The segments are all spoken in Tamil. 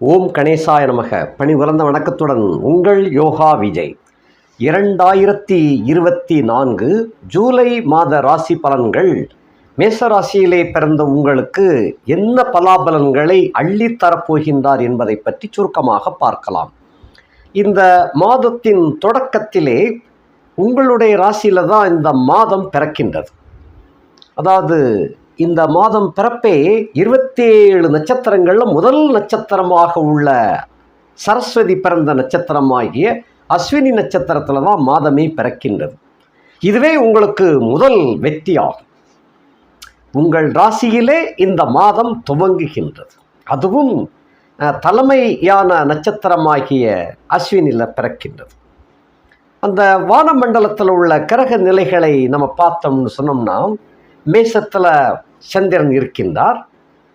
ஓம் கணேசாய நமக. பணி வணக்கத்துடன் உங்கள் யோகா விஜய். இரண்டாயிரத்தி இருபத்தி நான்கு ஜூலை மாத ராசி பலன்கள். மேச ராசியிலே பிறந்த உங்களுக்கு என்ன பலாபலன்களை அள்ளித்தரப்போகின்றார் என்பதை பற்றி சுருக்கமாக பார்க்கலாம். இந்த மாதத்தின் தொடக்கத்திலே உங்களுடைய ராசியில் தான் இந்த மாதம் பிறக்கின்றது. அதாவது இந்த மாதம் பிறப்பே இருபத்தேழு நட்சத்திரங்களில் முதல் நட்சத்திரமாக உள்ள சரஸ்வதி பிறந்த நட்சத்திரமாகிய அஸ்வினி நட்சத்திரத்தில் தான் மாதமே பிறக்கின்றது. இதுவே உங்களுக்கு முதல் வெற்றியாகும். உங்கள் ராசியிலே இந்த மாதம் துவங்குகின்றது. அதுவும் தலைமையான நட்சத்திரமாகிய அஸ்வினியில் பிறக்கின்றது. அந்த வானமண்டலத்தில் உள்ள கிரக நிலைகளை நம்ம பார்த்தோம்னு சொன்னோம்னா மேசத்தில் சந்திரன் இருக்கின்றார்.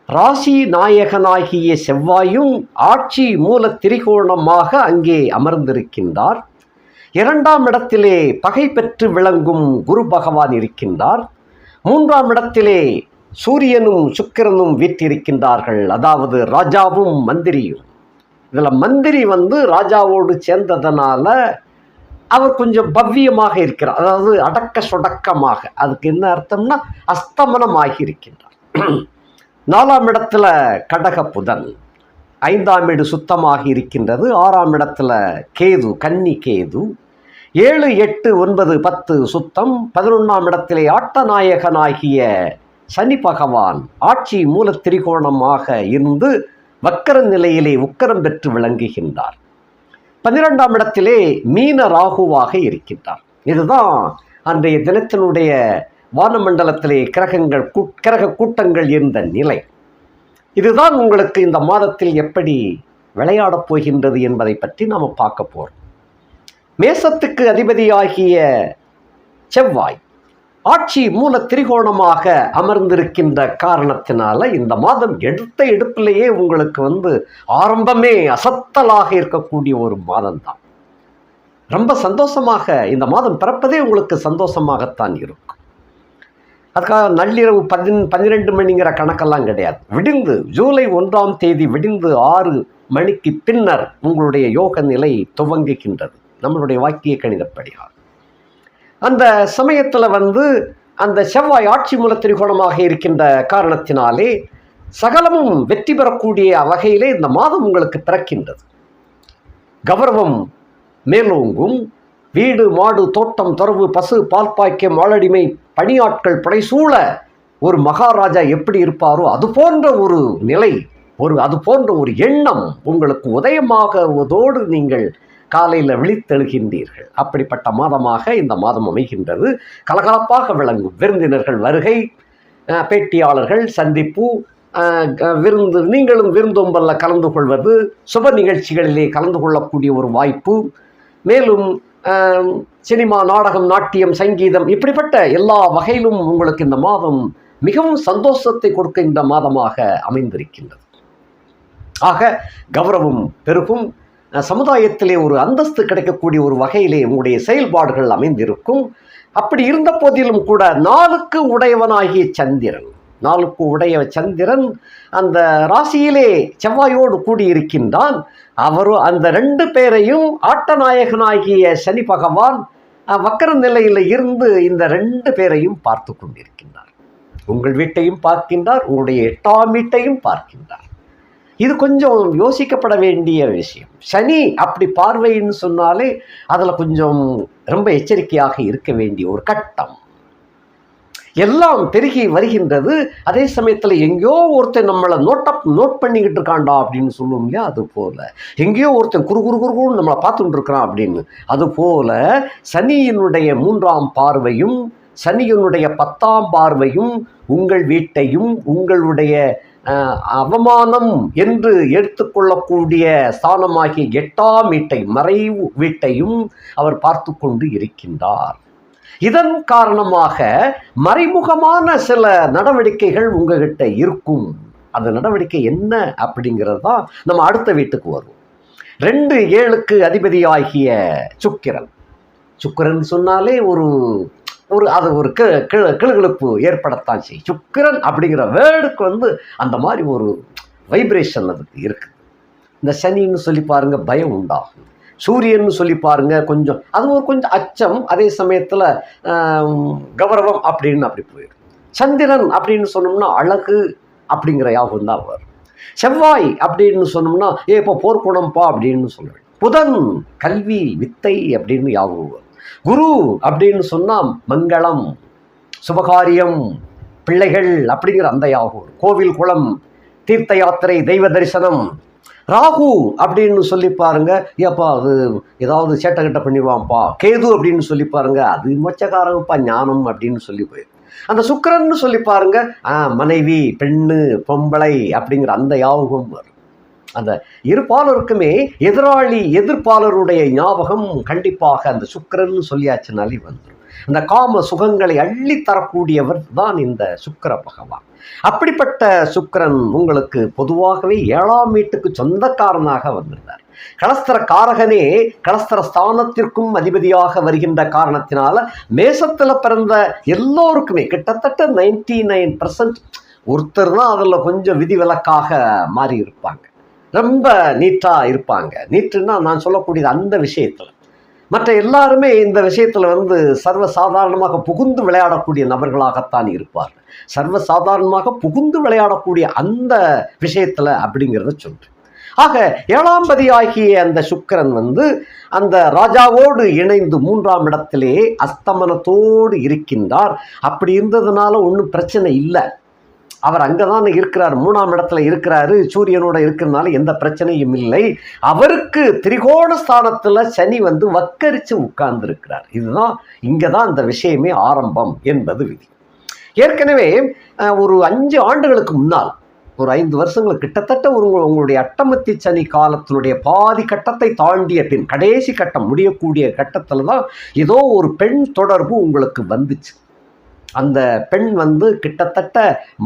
ராசி நாயகனாகிய செவ்வாயும் ஆட்சி மூல திரிகோணமாக அங்கே அமர்ந்திருக்கின்றார். இரண்டாம் இடத்திலே பகை பெற்று விளங்கும் குரு பகவான் இருக்கின்றார். மூன்றாம் இடத்திலே சூரியனும் சுக்கிரனும் வீற்றிருக்கின்றார்கள். அதாவது ராஜாவும் மந்திரியும். இதில் மந்திரி வந்து ராஜாவோடு சேர்ந்ததனால அவர் கொஞ்சம் பவ்யமாக இருக்கிறார். அதாவது அடக்க சொடக்கமாக. அதுக்கு என்ன அர்த்தம்னா அஸ்தமனம் ஆகியிருக்கின்றார் நாலாம் இடத்துல கடக புதன். ஐந்தாம் வீடு சுத்தமாக இருக்கின்றது. ஆறாம் இடத்துல கேது கன்னி கேது. ஏழு எட்டு ஒன்பது பத்து சுத்தம். பதினொன்றாம் இடத்திலே ஆட்டநாயகனாகிய சனி பகவான் ஆட்சி மூல திரிகோணமாக இருந்து வக்கர நிலையிலே உக்கரம் பெற்று விளங்குகின்றார். பன்னிரெண்டாம் இடத்திலே மீன ராகுவாக இருக்கின்றார். இதுதான் அன்றைய தினத்தினுடைய வானமண்டலத்திலே கிரகங்கள் கிரக கூட்டங்கள் இருந்த நிலை. இதுதான் உங்களுக்கு இந்த மாதத்தில் எப்படி விளையாடப் போகின்றது என்பதை பற்றி நாம் பார்க்க போகிறோம் மேசத்துக்கு அதிபதியாகிய செவ்வாய் ஆட்சி மூல திரிகோணமாக அமர்ந்திருக்கின்ற காரணத்தினால இந்த மாதம் எடுத்த எடுப்பிலேயே உங்களுக்கு வந்து ஆரம்பமே அசத்தலாக இருக்கக்கூடிய ஒரு மாதம்தான். ரொம்ப சந்தோஷமாக இந்த மாதம் பிறப்பதே உங்களுக்கு சந்தோஷமாகத்தான் இருக்கும். அதுக்காக நள்ளிரவு பதின் பன்னிரெண்டு மணிங்கிற கணக்கெல்லாம் கிடையாது. விடிந்து ஜூலை ஒன்றாம் தேதி விடிந்து ஆறு மணிக்கு பின்னர் உங்களுடைய யோக நிலை துவங்குகின்றது. நம்மளுடைய வாக்கிய கணிதப்படியாக அந்த சமயத்தில் வந்து அந்த செவ்வாய் ஆட்சி மூல திரிகோணமாக இருக்கின்ற காரணத்தினாலே சகலமும் வெற்றி பெறக்கூடிய வகையிலே இந்த மாதம் உங்களுக்கு பிறக்கின்றது. கௌரவம் மேலோங்கும். வீடு மாடு தோட்டம் துறவு பசு பால்பாய்க்கம் வாழடிமை பணியாட்கள் படைசூழ ஒரு மகாராஜா எப்படி இருப்பாரோ அது போன்ற ஒரு நிலை ஒரு அது போன்ற ஒரு எண்ணம் உங்களுக்கு உதயமாகுவதோடு நீங்கள் காலையில் விழித்தெழுகின்றீர்கள். அப்படிப்பட்ட மாதமாக இந்த மாதம் அமைகின்றது. கலகலப்பாக விளங்கும். விருந்தினர்கள் வருகை பேட்டியாளர்கள் சந்திப்பு க- விருந்து நீங்களும் விருந்தோம்பல்ல கலந்து கொள்வது சுப நிகழ்ச்சிகளிலே கலந்து கொள்ளக்கூடிய ஒரு வாய்ப்பு. மேலும் சினிமா நாடகம் நாட்டியம் சங்கீதம் இப்படிப்பட்ட எல்லா வகையிலும் உங்களுக்கு இந்த மாதம் மிகவும் சந்தோஷத்தை கொடுக்கின்ற மாதமாக அமைந்திருக்கின்றது. ஆக கௌரவம் பெருகும். சமுதாயத்திலே ஒரு அந்தஸ்து கிடைக்கக்கூடிய ஒரு வகையிலே உங்களுடைய செயல்பாடுகள் அமைந்திருக்கும். அப்படி இருந்த போதிலும் கூட நாளுக்கு உடையவனாகிய சந்திரன் நாளுக்கு உடைய சந்திரன் அந்த ராசியிலே செவ்வாயோடு கூடியிருக்கின்றான். அவரும் அந்த ரெண்டு பேரையும் ஆட்டநாயகனாகிய சனி பகவான் வக்கர நிலையில் இருந்து இந்த ரெண்டு பேரையும் பார்த்து கொண்டிருக்கின்றார். உங்கள் வீட்டையும் பார்க்கின்றார் உங்களுடைய எட்டாம் வீட்டையும் பார்க்கின்றார். இது கொஞ்சம் யோசிக்கப்பட வேண்டிய விஷயம். சனி அப்படி பார்வைன்னு சொன்னாலே அதில் கொஞ்சம் ரொம்ப எச்சரிக்கையாக இருக்க வேண்டிய ஒரு கட்டம். எல்லாம் பெருகி வருகின்றது அதே சமயத்தில் எங்கேயோ ஒருத்தன் நம்மளை நோட்டப் நோட் பண்ணிக்கிட்டு இருக்கான்டா அப்படின்னு சொல்லுவோம் இல்லையா? அது போல். எங்கேயோ ஒருத்தன் குறு குறு குறுகுன்னு நம்மளை பார்த்துட்டு இருக்கிறான் அப்படின்னு. அதுபோல் சனியினுடைய மூன்றாம் பார்வையும் சனியினுடைய பத்தாம் பார்வையும் உங்கள் வீட்டையும் உங்களுடைய அவமானம் என்று எடுத்துக்கொள்ளக்கூடிய ஸ்தானமாகிய எட்டாம் வீட்டை மறைவு வீட்டையும் அவர் பார்த்து கொண்டு இருக்கின்றார். இதன் காரணமாக மறைமுகமான சில நடவடிக்கைகள் உங்ககிட்ட இருக்கும். அந்த நடவடிக்கை என்ன அப்படிங்கிறது தான் நம்ம அடுத்த வீட்டுக்கு வருவோம். ரெண்டு ஏழுக்கு அதிபதியாகிய சுக்கிரன். சுக்கிரன் சொன்னாலே ஒரு ஒரு அது ஒரு கிழ கி- கிளுகிளுப்பு ஏற்படத்தான் செய்யும். சுக்கிரன் அப்படிங்கிற வேர்டுக்கு வந்து அந்த மாதிரி ஒரு வைப்ரேஷன் அதுக்கு இருக்குது இந்த சனின்னு சொல்லி பாருங்கள் பயம் உண்டாகும். சூரியன்னு சொல்லி பாருங்க கொஞ்சம் அது ஒரு கொஞ்சம் அச்சம் அதே சமயத்தில் கௌரவம் அப்படின்னு அப்படி போயிடும். சந்திரன் அப்படின்னு சொன்னோம்னா அழகு அப்படிங்கிற யாகம் தான் வரும். செவ்வாய் அப்படின்னு சொன்னோம்னா ஏ இப்போ போர்க்குணம்ப்பா அப்படின்னு சொல்லுவேன் புதன் கல்வி வித்தை அப்படின்னு யாகம் வரும். குரு அப்படின்னு சொன்னால் மங்களம் சுபகாரியம் பிள்ளைகள் அப்படிங்கிற அந்த யாகம் கோவில் குளம் தீர்த்த யாத்திரை தெய்வ தரிசனம். ராகு அப்படின்னு சொல்லி பாருங்க ஏப்பா அது ஏதாவது சேட்டை கட்ட பண்ணிடுவான்ப்பா. கேது அப்படின்னு சொல்லி பாருங்க அது மொச்சக்காரங்கப்பா ஞானம் அப்படின்னு சொல்லி போய் அந்த சுக்கரன்னு சொல்லி பாருங்க மனைவி பெண்ணு பொம்பளை அப்படிங்கிற அந்த யாவகம் வரும். அந்த இருபாலருக்குமே எதிராளி எதிர்ப்பாளருடைய ஞாபகம் கண்டிப்பாக அந்த சுக்கரன்னு சொல்லியாச்சுனாலே வந்துடும் அந்த காம சுகங்களை அள்ளி தரக்கூடியவர் தான் இந்த சுக்கர பகவான். அப்படிப்பட்ட சுக்கரன் உங்களுக்கு பொதுவாகவே ஏழாம் வீட்டுக்கு சொந்தக்காரனாக வந்திருந்தார். கலஸ்தர காரகனே கலஸ்தர ஸ்தானத்திற்கும் அதிபதியாக வருகின்ற காரணத்தினால மேசத்தில் பிறந்த எல்லோருக்குமே கிட்டத்தட்ட நைன்டி நைன் பர்சன்ட் ஒருத்தர் தான் அதில் கொஞ்சம் விதிவிலக்காக மாறி இருப்பாங்க ரொம்ப நீட்டாக இருப்பாங்க. நீட்டுன்னா நான் சொல்லக்கூடியது அந்த விஷயத்தில். மற்ற எல்லாருமே இந்த விஷயத்தில் வந்து சர்வ சாதாரணமாக புகுந்து விளையாடக்கூடிய நபர்களாகத்தான் இருப்பார்கள். சர்வ சாதாரணமாக புகுந்து விளையாடக்கூடிய அந்த விஷயத்தில் அப்படிங்கிறத சொல்கிறேன் ஆக ஏழாம் ஆகிய அந்த சுக்கரன் வந்து அந்த ராஜாவோடு இணைந்து மூன்றாம் இடத்திலே அஸ்தமனத்தோடு இருக்கின்றார். அப்படி இருந்ததுனால ஒன்றும் பிரச்சனை இல்லை. அவர் அங்கே தான் இருக்கிறார் மூணாம் இடத்துல இருக்கிறாரு சூரியனோட இருக்கிறதுனால எந்த பிரச்சனையும் இல்லை. அவருக்கு திரிகோண ஸ்தானத்தில் சனி வந்து வக்கரித்து உட்கார்ந்துருக்கிறார். இதுதான் இங்கே தான் இந்த விஷயமே ஆரம்பம் என்பது விதி. ஏற்கனவே ஒரு அஞ்சு ஆண்டுகளுக்கு முன்னால் ஒரு ஐந்து வருஷங்கள் கிட்டத்தட்ட ஒரு உங்களுடைய அட்டமத்தி சனி காலத்தினுடைய பாதி கட்டத்தை தாண்டிய பின் கடைசி கட்டம் முடியக்கூடிய கட்டத்தில் தான் ஏதோ ஒரு பெண் தொடர்பு உங்களுக்கு வந்துச்சு. அந்த பெண் வந்து கிட்டத்தட்ட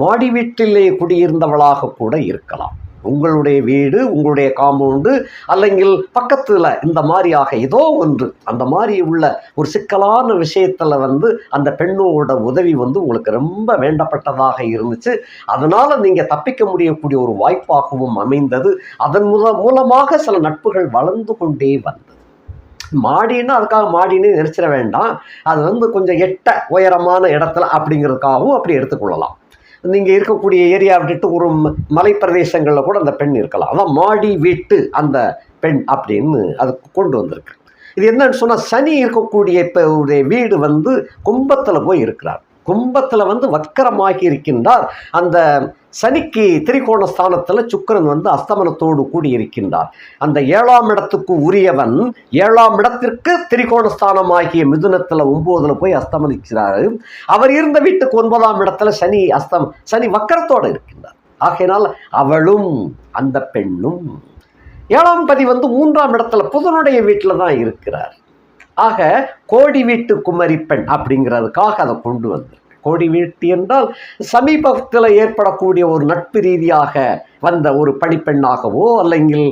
மாடி வீட்டிலே குடியிருந்தவளாக கூட இருக்கலாம். உங்களுடைய வீடு உங்களுடைய காம்பவுண்டு அல்லங்கில் பக்கத்தில் இந்த மாதிரியாக ஏதோ ஒன்று அந்த மாதிரி உள்ள ஒரு சிக்கலான விஷயத்தில் வந்து அந்த பெண்ணோட உதவி வந்து உங்களுக்கு ரொம்ப வேண்டப்பட்டதாக இருந்துச்சு. அதனால் நீங்கள் தப்பிக்க முடியக்கூடிய ஒரு வாய்ப்பாகவும் அமைந்தது. அதன் முத மூலமாக சில நட்புகள் வளர்ந்து கொண்டே வந்தது. மாடின்னா அதுக்காக மாடின்னு நினச்சிட வேண்டாம். அது வந்து கொஞ்சம் எட்ட உயரமான இடத்துல அப்படிங்கிறதுக்காகவும் அப்படி எடுத்துக்கொள்ளலாம். நீங்கள் இருக்கக்கூடிய ஏரியா விட்டுட்டு ஒரு மலை பிரதேசங்களில் கூட அந்த பெண் இருக்கலாம். அதான் மாடி வீட்டு அந்த பெண் அப்படின்னு அது கொண்டு வந்திருக்கு. இது என்னன்னு சொன்னால் சனி இருக்கக்கூடிய இப்போ உடைய வீடு வந்து கும்பத்தில் போய் இருக்கிறார். கும்பத்தில் வந்து வக்கரமாகி இருக்கின்றார் அந்த சனிக்கு திரிகோண ஸ்தானத்தில் சுக்கரன் வந்து அஸ்தமனத்தோடு கூடி இருக்கின்றார் அந்த ஏழாம் இடத்துக்கு உரியவன் ஏழாம் இடத்திற்கு திரிகோண ஸ்தானமாகிய மிதுனத்தில் ஒம்போதில் போய் அஸ்தமனிக்கிறார். அவர் இருந்த வீட்டுக்கு ஒன்பதாம் இடத்துல சனி அஸ்தம் சனி வக்கரத்தோடு இருக்கின்றார். ஆகையினால் அவளும் அந்த பெண்ணும். ஏழாம் பதி வந்து மூன்றாம் இடத்துல புதனுடைய வீட்டில் தான் இருக்கிறார். ஆக கோடி வீட்டு குமரி பெண் அப்படிங்கிறதுக்காக அதை கொண்டு வந்திருக்கு. கோடி வீட்டு என்றால் சமீபத்தில் ஏற்படக்கூடிய ஒரு நட்பு ரீதியாக வந்த ஒரு பணிப்பெண்ணாகவோ அல்லங்கில்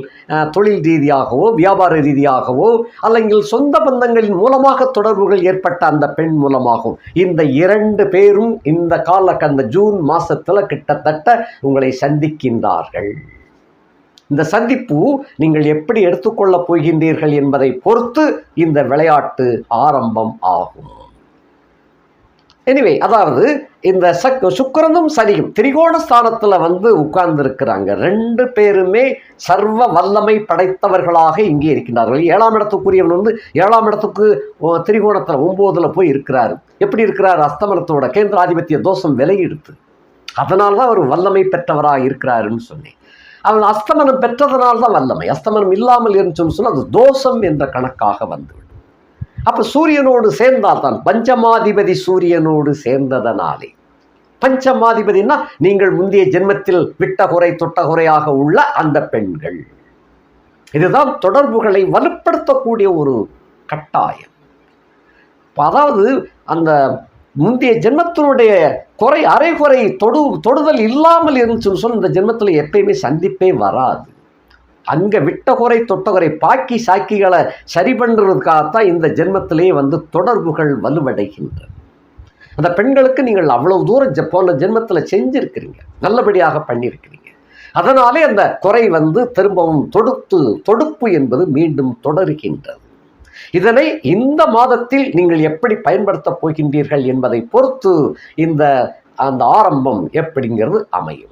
தொழில் ரீதியாகவோ வியாபார ரீதியாகவோ அல்லங்கில் சொந்த பந்தங்களின் மூலமாக தொடர்புகள் ஏற்பட்ட அந்த பெண் மூலமாகவும் இந்த இரண்டு பேரும் இந்த கால அந்த ஜூன் மாதத்தில் கிட்டத்தட்ட உங்களை சந்திக்கின்றார்கள். இந்த சந்திப்பு நீங்கள் எப்படி எடுத்துக்கொள்ளப் போகின்றீர்கள் என்பதை பொறுத்து இந்த விளையாட்டு ஆரம்பம் ஆகும். எனிவே அதாவது இந்த சக் சுக்கரனும் சனியும் திரிகோண ஸ்தானத்தில் வந்து உட்கார்ந்துருக்கிறாங்க. ரெண்டு பேருமே சர்வ வல்லமை படைத்தவர்களாக இங்கே இருக்கின்றார்கள். ஏழாம் இடத்துக்குரியவன் வந்து ஏழாம் இடத்துக்கு திரிகோணத்தில் ஒம்போதில் போய் இருக்கிறார். எப்படி இருக்கிறார்? அஸ்தமனத்தோட கேந்திராதிபத்திய தோஷம் விலையெடுத்து. அதனால தான் அவர் வல்லமை பெற்றவராக இருக்கிறாருன்னு சொன்னேன். அவன் அஸ்தமனம் பெற்றதனால்தான் வல்லமை. அஸ்தமனம் இல்லாமல் இருந்துச்சுன்னு சொன்னால் அது தோஷம் என்ற கணக்காக வந்துவிடும். அப்போ சூரியனோடு சேர்ந்தால் தான் பஞ்சமாதிபதி சூரியனோடு சேர்ந்ததனாலே. பஞ்சமாதிபதினா நீங்கள் முந்தைய ஜென்மத்தில் விட்டகுறை தொட்டகுறையாக உள்ள அந்த பெண்கள். இதுதான் தொடர்புகளை வலுப்படுத்தக்கூடிய ஒரு கட்டாயம். அதாவது அந்த முந்தைய ஜென்மத்தினுடைய குறை அரைகுறை தொடு தொடுதல் இல்லாமல் இருந்துச்சுன்னு சொன்னால் இந்த ஜென்மத்தில் எப்பயுமே சந்திப்பே வராது. அங்கே விட்ட குறை தொட்ட குறை பாக்கி சாக்கிகளை சரி பண்ணுறதுக்காகத்தான் இந்த ஜென்மத்திலேயே வந்து தொடர்புகள் வலுவடைகின்றன. அந்த பெண்களுக்கு நீங்கள் அவ்வளவு தூரம் போன ஜென்மத்தில் செஞ்சுருக்கிறீங்க. நல்லபடியாக பண்ணியிருக்கிறீங்க. அதனாலே அந்த குறை வந்து திரும்பவும் தொடுத்து தொடுப்பு என்பது மீண்டும் தொடர்கின்றது. இதனை இந்த மாதத்தில் நீங்கள் எப்படி பயன்படுத்தப் போகின்றீர்கள் என்பதை பொறுத்து இந்த அந்த ஆரம்பம் எப்படிங்கிறது அமையும்.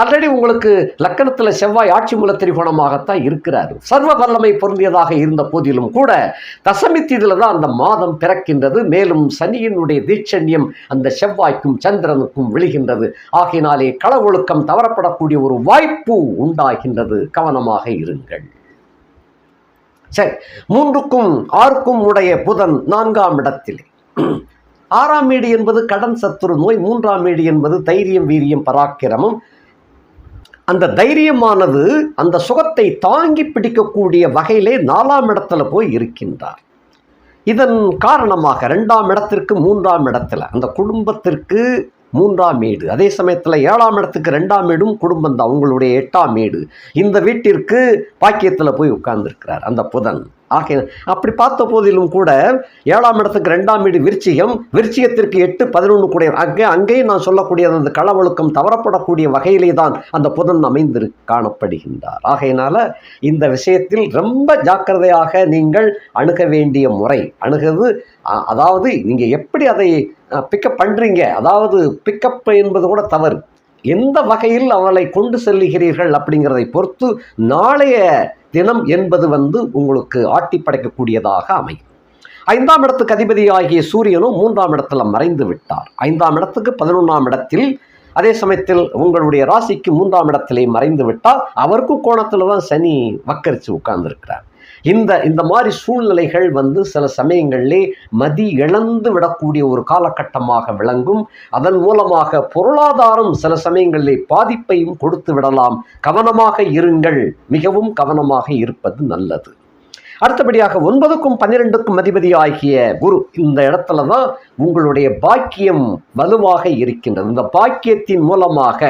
ஆல்ரெடி உங்களுக்கு லக்கணத்தில் செவ்வாய் ஆட்சி மூல திரிகோணமாகத்தான் இருக்கிறார். சர்வ வல்லமை பொருந்தியதாக இருந்த போதிலும் கூட தசமி தீதில தான் அந்த மாதம் பிறக்கின்றது. மேலும் சனியினுடைய தீட்சண்யம் அந்த செவ்வாய்க்கும் சந்திரனுக்கும் விழுகின்றது. ஆகையினாலே களவொழுக்கம் தவறப்படக்கூடிய ஒரு வாய்ப்பு உண்டாகின்றது. கவனமாக இருங்கள். சரி மூன்றுக்கும் ஆறுக்கும் உடைய புதன் நான்காம் இடத்திலே. ஆறாம் வீடு என்பது கடன் சத்துரு நோய் மூன்றாம் வீடு என்பது தைரியம் வீரியம் பராக்கிரமம். அந்த தைரியமானது அந்த சுகத்தை தாங்கி பிடிக்கக்கூடிய வகையிலே நாலாம் இடத்துல போய் இருக்கின்றார். இதன் காரணமாக ரெண்டாம் இடத்திற்கு மூன்றாம் இடத்துல அந்த குடும்பத்திற்கு மூன்றாம் வீடு அதே சமயத்தில் ஏழாம் இடத்துக்கு ரெண்டாம் வீடும் குடும்பம் தான் உங்களுடைய எட்டாம் வீடு இந்த வீட்டிற்கு பாக்கியத்தில் போய் உட்கார்ந்துருக்கிறார் அந்த புதன். ஆகிய அப்படி பார்த்த போதிலும் கூட ஏழாம் இடத்துக்கு ரெண்டாம் வீடு விருச்சிகம் விருச்சியத்திற்கு எட்டு பதினொன்று கூடிய அங்கே அங்கேயும் நான் சொல்லக்கூடிய அந்த களவழுக்கம் தவறப்படக்கூடிய வகையிலே தான் அந்த புதன் அமைந்து காணப்படுகின்றார். ஆகையினால இந்த விஷயத்தில் ரொம்ப ஜாக்கிரதையாக நீங்கள் அணுக வேண்டிய முறை அணுகுது அதாவது நீங்கள் எப்படி அதை பிக்கப் பண்ணுறீங்க அதாவது பிக்கப் என்பது கூட தவறு. எந்த வகையில் அவளை கொண்டு செல்லுகிறீர்கள் அப்படிங்கிறதை பொறுத்து நாளைய தினம் என்பது வந்து உங்களுக்கு ஆட்டி படைக்கக்கூடியதாக அமையும். ஐந்தாம் இடத்துக்கு அதிபதி ஆகிய சூரியனும் மூன்றாம் இடத்துல மறைந்து விட்டார். ஐந்தாம் இடத்துக்கு பதினொன்றாம் இடத்தில் அதே சமயத்தில் உங்களுடைய ராசிக்கு மூன்றாம் இடத்திலே மறைந்து விட்டால் அவருக்கும் கோணத்தில் தான் சனி வக்கரித்து உட்கார்ந்துருக்கிறார். இந்த இந்த மாதிரி சூழ்நிலைகள் வந்து சில சமயங்களிலே மதி இழந்து விடக்கூடிய ஒரு காலகட்டமாக விளங்கும். அதன் மூலமாக பொருளாதாரம் சில சமயங்களிலே பாதிப்பையும் கொடுத்து விடலாம். கவனமாக இருங்கள். மிகவும் கவனமாக இருப்பது நல்லது. அடுத்தபடியாக ஒன்பதுக்கும் பன்னிரெண்டுக்கும் அதிபதி ஆகிய குரு இந்த இடத்துல தான் உங்களுடைய பாக்கியம் வலுவாக இருக்கின்றது. இந்த பாக்கியத்தின் மூலமாக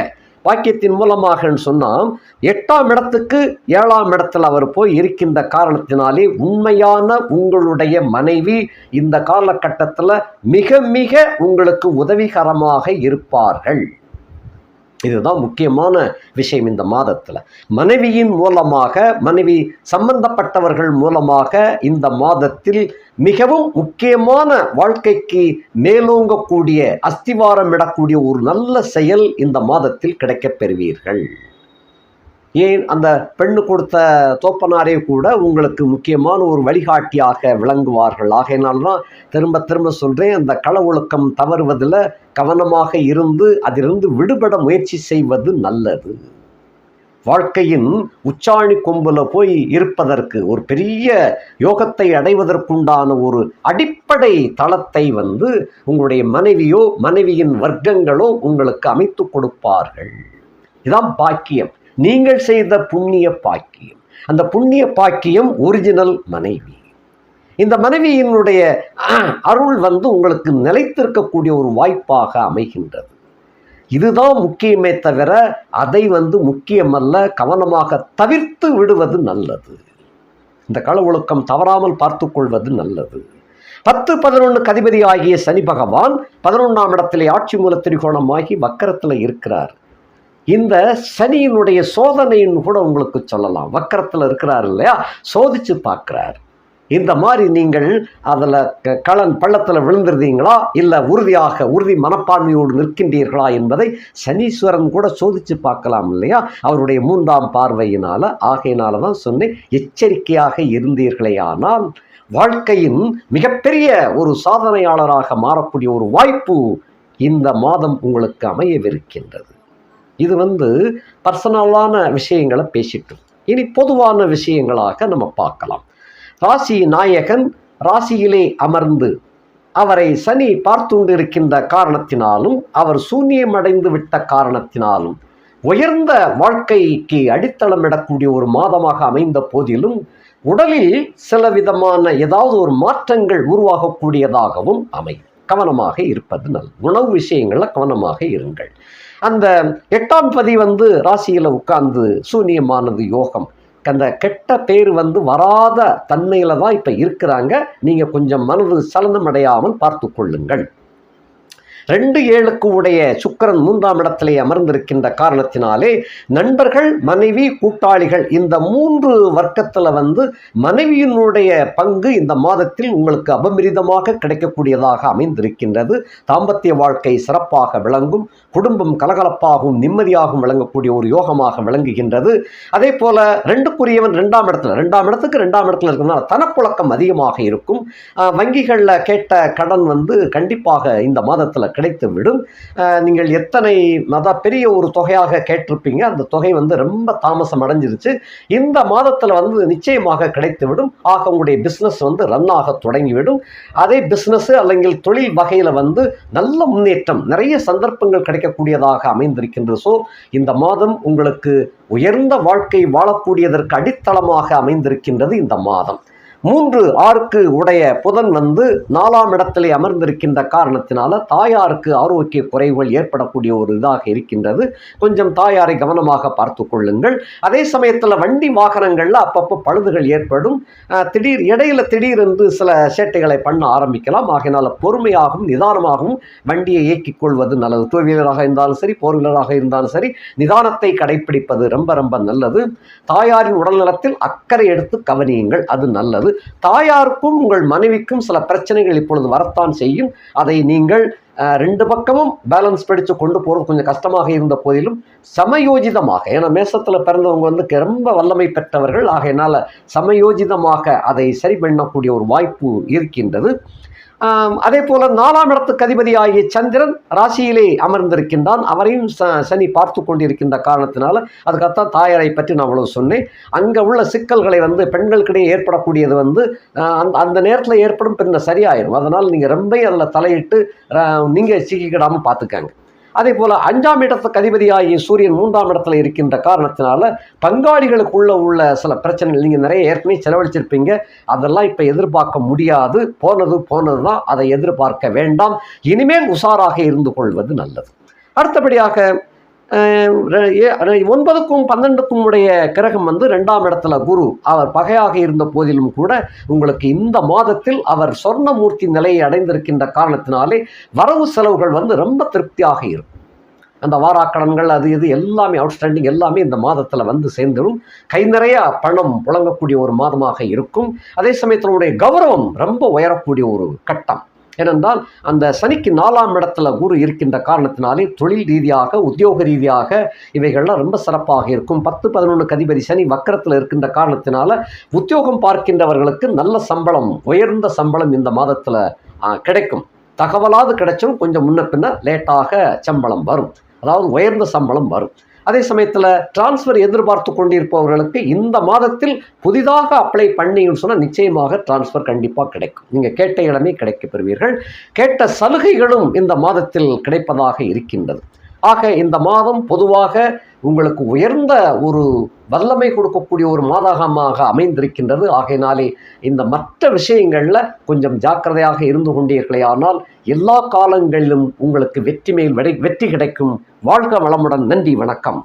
பாக்கியத்தின் மூலமாகன்னு சொன்னால் எட்டாம் இடத்துக்கு ஏழாம் இடத்தில் அவர் போய் இருக்கின்ற காரணத்தினாலே உண்மையான உங்களுடைய மனைவி இந்த காலகட்டத்தில் மிக மிக உங்களுக்கு உதவிகரமாக இருப்பார்கள். இதுதான் முக்கியமான விஷயம் இந்த மாதத்தில். மனைவியின் மூலமாக மனைவி சம்பந்தப்பட்டவர்கள் மூலமாக இந்த மாதத்தில் மிகவும் முக்கியமான வாழ்க்கைக்கு மேலோங்கக்கூடிய அஸ்திவாரம் இடக்கூடிய ஒரு நல்ல செயல் இந்த மாதத்தில் கிடைக்கப் பெறுவீர்கள். ஏன் அந்த பெண்ணு கொடுத்த தோப்பனாரே கூட உங்களுக்கு முக்கியமான ஒரு வழிகாட்டியாக விளங்குவார்கள். ஆகையினால்தான் திரும்ப திரும்ப சொல்கிறேன் அந்த கள ஒழுக்கம் தவறுவதில் கவனமாக இருந்து அதிலிருந்து விடுபட முயற்சி செய்வது நல்லது. வாழ்க்கையின் உச்சாணி கொம்புல போய் இருப்பதற்கு ஒரு பெரிய யோகத்தை அடைவதற்குண்டான ஒரு அடிப்படை தளத்தை வந்து உங்களுடைய மனைவியோ மனைவியின் வர்க்கங்களோ உங்களுக்கு அமைத்து கொடுப்பார்கள். இதான் பாக்கியம். நீங்கள் செய்த புண்ணிய பாக்கியம். அந்த புண்ணிய பாக்கியம் ஒரிஜினல் மனைவி. இந்த மனைவியினுடைய அருள் வந்து உங்களுக்கு நிலைத்திருக்கக்கூடிய ஒரு வாய்ப்பாக அமைகின்றது. இதுதான் முக்கியமே தவிர அதை வந்து முக்கியமல்ல கவனமாக தவிர்த்து விடுவது நல்லது. இந்த கள ஒழுக்கம் தவறாமல் பார்த்து கொள்வது நல்லது. பத்து பதினொன்று கதிபதி ஆகிய சனி பகவான் பதினொன்றாம் இடத்திலே ஆட்சி மூல திரிகோணமாகி வக்கரத்தில் இருக்கிறார். இந்த சனியினுடைய சோதனைன்னு கூட உங்களுக்கு சொல்லலாம். வக்கரத்தில் இருக்கிறார் இல்லையா? சோதிச்சு பார்க்குறார். இந்த மாதிரி நீங்கள் அதில் களன் பள்ளத்தில் விழுந்திருந்தீங்களா? இல்லை உறுதியாக உறுதி மனப்பான்மையோடு நிற்கின்றீர்களா என்பதை சனீஸ்வரன் கூட சோதித்து பார்க்கலாம் இல்லையா? அவருடைய மூன்றாம் பார்வையினால் ஆகையினால தான் சொன்னேன் எச்சரிக்கையாக இருந்தீர்களே ஆனால் வாழ்க்கையின் மிகப்பெரிய ஒரு சாதனையாளராக மாறக்கூடிய ஒரு வாய்ப்பு இந்த மாதம் உங்களுக்கு அமையவிருக்கின்றது. இது வந்து பர்சனலான விஷயங்களை பேசிட்டு. இனி பொதுவான விஷயங்களாக நம்ம பார்க்கலாம். ராசி நாயகன் ராசியிலே அமர்ந்து அவரை சனி பார்த்துண்டிருக்கின்ற காரணத்தினாலும் அவர் சூன்யமடைந்து விட்ட காரணத்தினாலும் உயர்ந்த வாழ்க்கைக்கு அடித்தளமிடக்கூடிய ஒரு மாதமாக அமைந்த போதிலும் உடலில் சில விதமான ஏதாவது ஒரு மாற்றங்கள் உருவாகக்கூடியதாகவும் அமையும். கவனமாக இருப்பது நல் உணவு விஷயங்களில் கவனமாக இருங்கள். அந்த எட்டாம் பதி வந்து ராசியில் உட்கார்ந்து சூன்யமானது யோகம். அந்த கெட்ட பேர் வந்து வராத தன்மையில் தான் இப்போ இருக்கிறாங்க. நீங்கள் கொஞ்சம் மனது சலனம் அடையாமல் பார்த்து கொள்ளுங்கள். ரெண்டு ஏழுக்கு உடைய சுக்கிரன் மூன்றாம் இடத்திலே அமர்ந்திருக்கின்ற காரணத்தினாலே நண்பர்கள் மனைவி கூட்டாளிகள் இந்த மூன்று வர்க்கத்தில் வந்து மனைவியினுடைய பங்கு இந்த மாதத்தில் உங்களுக்கு அபமிரிதமாக கிடைக்கக்கூடியதாக அமைந்திருக்கின்றது. தாம்பத்திய வாழ்க்கை சிறப்பாக விளங்கும் குடும்பம் கலகலப்பாகவும் நிம்மதியாகவும் விளங்கக்கூடிய ஒரு யோகமாக விளங்குகின்றது. அதே போல ரெண்டுக்குரியவன் ரெண்டாம் இடத்துல ரெண்டாம் இடத்துக்கு ரெண்டாம் இடத்துல இருக்கிறதுனால தனப்புழக்கம் அதிகமாக இருக்கும். வங்கிகளில் கேட்ட கடன் வந்து கண்டிப்பாக இந்த மாதத்தில் கிடைத்து விடும் நீங்கள் எத்தனை அதான் பெரிய ஒரு தொகையாக கேட்டிருப்பீங்க அந்த தொகை வந்து ரொம்ப தாமசம் அடைஞ்சிருச்சு. இந்த மாதத்தில் வந்து நிச்சயமாக கிடைத்து விடும் ஆக உங்களுடைய பிஸ்னஸ் வந்து ரன்னாக தொடங்கிவிடும். அதே பிஸ்னஸ் அல்லங்க தொழில் வகையில் வந்து நல்ல முன்னேற்றம் நிறைய சந்தர்ப்பங்கள் கிடைக்கக்கூடியதாக அமைந்திருக்கின்றது. ஸோ இந்த மாதம் உங்களுக்கு உயர்ந்த வாழ்க்கை வாழக்கூடியதற்கு அடித்தளமாக அமைந்திருக்கின்றது இந்த மாதம். மூன்று ஆறுக்கு உடைய புதன் வந்து நாலாம் இடத்திலே அமர்ந்திருக்கின்ற காரணத்தினால தாயாருக்கு ஆரோக்கிய குறைவுகள் ஏற்படக்கூடிய ஒரு இதாக இருக்கின்றது. கொஞ்சம் தாயாரை கவனமாக பார்த்து கொள்ளுங்கள். அதே சமயத்தில் வண்டி வாகனங்களில் அப்பப்போ பழுதுகள் ஏற்படும். திடீர் இடையில திடீரென்று சில சேட்டைகளை பண்ண ஆரம்பிக்கலாம். ஆகையினால பொறுமையாகவும் நிதானமாகவும் வண்டியை இயக்கிக் கொள்வது நல்லது. டூ வீலராக இருந்தாலும் சரி ஃபோர் வீலராக இருந்தாலும் சரி நிதானத்தை கடைப்பிடிப்பது ரொம்ப ரொம்ப நல்லது. தாயாரின் உடல்நலத்தில் அக்கறை எடுத்து கவனியுங்கள் அது நல்லது. தாயாருக்கும் உங்கள் மனைவிக்கும் சில பிரச்சனைகள் இப்பொழுது வரத்தான் செய்யும். அதை நீங்கள் ரெண்டு பக்கமும் பேலன்ஸ் பிடிச்சு கொண்டு போகிறது கொஞ்சம் கஷ்டமாக இருந்த போதிலும் சமயோஜிதமாக ஏன்னா மேசத்தில் பிறந்தவங்க வந்து ரொம்ப வல்லமை பெற்றவர்கள். ஆகையினால் சமயோஜிதமாக அதை சரி பண்ணக்கூடிய ஒரு வாய்ப்பு இருக்கின்றது. அதே போல நாலாம் இடத்துக்கு அதிபதியாகிய சந்திரன் ராசியிலே அமர்ந்திருக்கின்றான். அவரையும் ச- சனி பார்த்து கொண்டிருக்கின்ற காரணத்தினால அதுக்காகத்தான் தாயாரை பற்றி நான் அவ்வளவு சொன்னேன். அங்கே உள்ள சிக்கல்களை வந்து பெண்களுக்கிடையே ஏற்படக்கூடியது வந்து அந்த அந்த நேரத்தில் ஏற்படும் பின்ன சரியாயிடும் அதனால் நீங்கள் ரொம்ப அதில் தலையிட்டு நீங்கள் சிக்கிக்கிடாமல் பார்த்துக்கங்க. அதே போல் அஞ்சாம் இடத்துக்கு அதிபதியாகிய சூரியன் மூன்றாம் இடத்துல இருக்கின்ற காரணத்தினால பங்காளிகளுக்குள்ள உள்ள சில பிரச்சனைகள் நீங்கள் நிறைய ஏற்கனவே செலவழிச்சிருப்பீங்க. அதெல்லாம் இப்போ எதிர்பார்க்க முடியாது. போனது போனது தான் அதை எதிர்பார்க்க வேண்டாம். இனிமேல் உஷாராக இருந்து கொள்வது நல்லது. அடுத்தபடியாக ஒன்பதுக்கும் பன்னெண்டுக்கும் உடைய கிரகம் வந்து ரெண்டாம் இடத்துல குரு. அவர் பகையாக இருந்த போதிலும் கூட உங்களுக்கு இந்த மாதத்தில் அவர் சொர்ணமூர்த்தி நிலையை அடைந்திருக்கின்ற காரணத்தினாலே வரவு செலவுகள் வந்து ரொம்ப திருப்தியாக இருக்கும். அந்த வாராக்கடன்கள் அது இது எல்லாமே அவுட்ஸ்டாண்டிங் எல்லாமே இந்த மாதத்தில் வந்து சேர்ந்துடும். கை நிறைய பணம் புழங்கக்கூடிய ஒரு மாதமாக இருக்கும். அதே சமயத்தில் உடைய கௌரவம் ரொம்ப உயரக்கூடிய ஒரு கட்டம். ஏனென்றால் அந்த சனிக்கு நாலாம் இடத்துல குரு இருக்கின்ற காரணத்தினாலே தொழில் ரீதியாக உத்தியோக ரீதியாக இவைகள்லாம் ரொம்ப சிறப்பாக இருக்கும். பத்து பதினொன்று அதிபதி சனி வக்கரத்தில் இருக்கின்ற காரணத்தினால உத்தியோகம் பார்க்கின்றவர்களுக்கு நல்ல சம்பளம் உயர்ந்த சம்பளம் இந்த மாதத்தில் கிடைக்கும். தகவலாவது கிடைச்சும் கொஞ்சம் முன்ன பின்ன லேட்டாக சம்பளம் வரும். அதாவது உயர்ந்த சம்பளம் வரும். அதே சமயத்தில் டிரான்ஸ்ஃபர் எதிர்பார்த்து கொண்டிருப்பவர்களுக்கு இந்த மாதத்தில் புதிதாக அப்ளை பண்ணீங்கன்னு சொன்னால் நிச்சயமாக டிரான்ஸ்ஃபர் கண்டிப்பாக கிடைக்கும். நீங்கள் கேட்ட இடமே கிடைக்கப் பெறுவீர்கள். கேட்ட சலுகைகளும் இந்த மாதத்தில் கிடைப்பதாக இருக்கின்றது. ஆக இந்த மாதம் பொதுவாக உங்களுக்கு உயர்ந்த ஒரு வல்லமை கொடுக்கக்கூடிய ஒரு மாதகமாக அமைந்திருக்கின்றது. ஆகையினாலே இந்த மற்ற விஷயங்களில் கொஞ்சம் ஜாக்கிரதையாக இருந்து கொண்டீர்களே. ஆனால் எல்லா காலங்களிலும் உங்களுக்கு வெற்றி மேல் வெற்றி கிடைக்கும். வாழ்க வளமுடன். நன்றி வணக்கம்.